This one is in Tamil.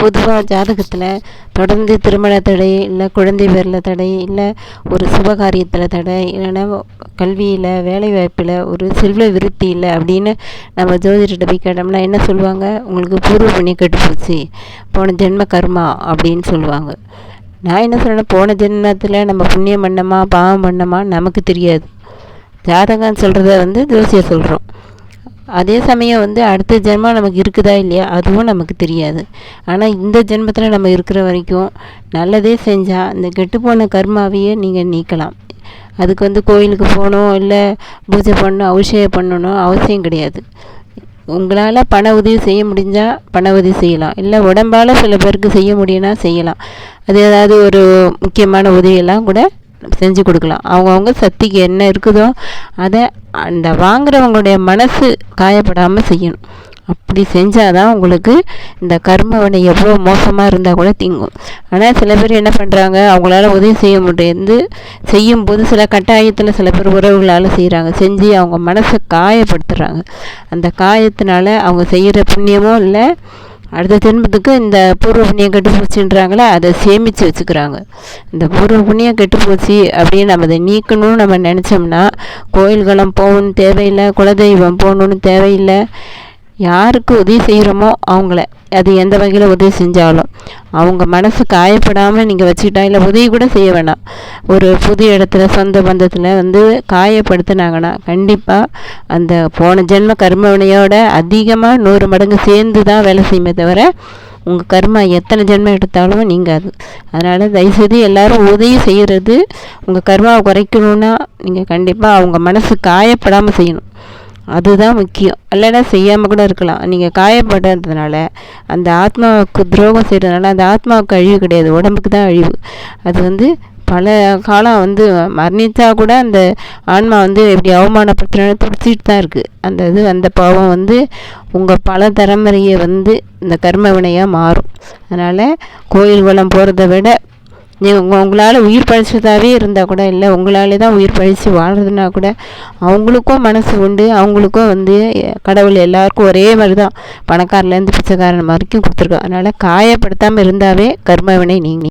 பொதுவாக ஜாதகத்தில் தொடர்ந்து திருமண தடை இல்லை குழந்தை பேரில் தடை இல்லை ஒரு சுபகாரியத்தில் தடை இல்லைன்னா கல்வியில் வேலைவாய்ப்பில் ஒரு செல்வ விருத்தி இல்லை அப்படின்னு நம்ம ஜோதிடர்கிட்ட போய் கேட்டோம்னா என்ன சொல்லுவாங்க? உங்களுக்கு பூர்வ புண்ணியம் கெட்டுப்போச்சு. போன ஜென்ம கர்மா அப்படின்னு சொல்லுவாங்க. நான் என்ன சொல்கிறேன் போன ஜென்மத்தில் நம்ம புண்ணியம் பண்ணமா பாவம் பண்ணமா நமக்கு தெரியாது. ஜாதகம் சொல்கிறத வந்து ஜோசியை சொல்கிறோம் அதே சமயம் வந்து அடுத்த ஜென்மம் நமக்கு இருக்குதா இல்லையா அதுவும் நமக்கு தெரியாது. ஆனால் இந்த ஜென்மத்தில் நம்ம இருக்கிற வரைக்கும் நல்லதே செஞ்சால் இந்த கெட்டுப்போன கர்மாவையே நீங்கள் நீக்கலாம். அதுக்கு வந்து கோயிலுக்கு போகணும் இல்லை பூஜை பண்ணணும் அபிஷேகம் பண்ணணும் அவசியம் கிடையாது. உங்களால் பண உதவி செய்ய முடிஞ்சால் பண உதவி செய்யலாம். இல்லை உடம்பால் சில பேருக்கு செய்ய முடியும்னா செய்யலாம். அது ஏதாவது ஒரு முக்கியமான உதவியெல்லாம் கூட செஞ்சு கொடுக்கலாம். அவங்கவுங்க சக்திக்கு என்ன இருக்குதோ அதை அந்த வாங்குறவங்களுடைய மனசு காயப்படாமல் செய்யணும். அப்படி செஞ்சால் தான் உங்களுக்கு இந்த கர்ம வினை எவ்வளோ மோசமாக இருந்தால் கூட தீங்கும். ஆனால் சில பேர் என்ன பண்ணுறாங்க அவங்களால உதவி செய்ய முடியாது. செய்யும்போது சில கட்டாயத்தில் சில பேர் உறவுகளால் செய்கிறாங்க செஞ்சு அவங்க மனசை காயப்படுத்துகிறாங்க அந்த காயத்தினால அவங்க செய்கிற புண்ணியமும் இல்லை அடுத்த ஜென்மத்துக்கு இந்த பூர்வ புண்ணியம் கெட்டு போச்சுன்றாங்களே அதை சேமித்து வச்சுக்கிறாங்க. இந்த பூர்வ புண்ணியம் கெட்டு போச்சு அப்படின்னு நம்ம அதை நீக்கணும்னு நம்ம நினச்சோம்னா கோயில்களம் போகணும்னு தேவையில்லை குலதெய்வம் போகணுன்னு தேவையில்லை. யாருக்கு உதவி செய்கிறோமோ அவங்கள. அது எந்த வகையில் உதவி செஞ்சாலும். அவங்க மனசு காயப்படாமல் நீங்கள் வச்சுக்கிட்டா இல்லை உதவி கூட செய்ய வேணாம். ஒரு புது இடத்துல சொந்த பந்தத்தில் வந்து காயப்படுத்தினாங்கன்னா கண்டிப்பாக அந்த போன ஜென்ம கர்மவினையோட அதிகமாக நூறு மடங்கு சேர்ந்து தான் வேலை செய்யுமே தவிர உங்கள் கர்மா எத்தனை ஜென்மம் எடுத்தாலும் நீங்காது. அதனால் தயவுசெய்து எல்லோரும் உதவி செய்கிறது உங்கள் கர்மாவை குறைக்கணுன்னா நீங்கள் கண்டிப்பாக அவங்க மனசு காயப்படாமல் செய்யணும். அதுதான் முக்கியம். இல்லைன்னா செய்யாமல் கூட இருக்கலாம். நீங்கள் காயப்படுறதுனால அந்த ஆத்மாவுக்கு துரோகம் செய்கிறதுனால அந்த ஆத்மாவுக்கு அழிவு கிடையாது. உடம்புக்கு தான் அழிவு. அது வந்து பல காலம் வந்து மரணித்தா கூட அந்த ஆன்மா வந்து எப்படி அவமானப்படுத்தினாலும் துடிச்சிட்டு தான் இருக்குது அந்த இது அந்த பாவம் வந்து உங்கள் பல தலைமுறையை வந்து இந்த கர்ம வினையாக மாறும். அதனால் கோயில் குளம் போகிறத விட நீங்கள் உங்கள் உங்களால் உயிர் பழிச்சதாகவே இருந்தால் கூட இல்லை உங்களாலே தான் உயிர் பழித்து வாழ்கிறதுனா கூட அவங்களுக்கும் மனசு உண்டு அவங்களுக்கும் வந்து கடவுள் எல்லாருக்கும் ஒரே மாதிரி தான் பணக்காரலேருந்து பிச்சைக்காரன் வரைக்கும் கொடுத்துருக்கோம் அதனால் காயப்படுத்தாமல் இருந்தாவே கர்மவினை நீங்கள் நீங்கி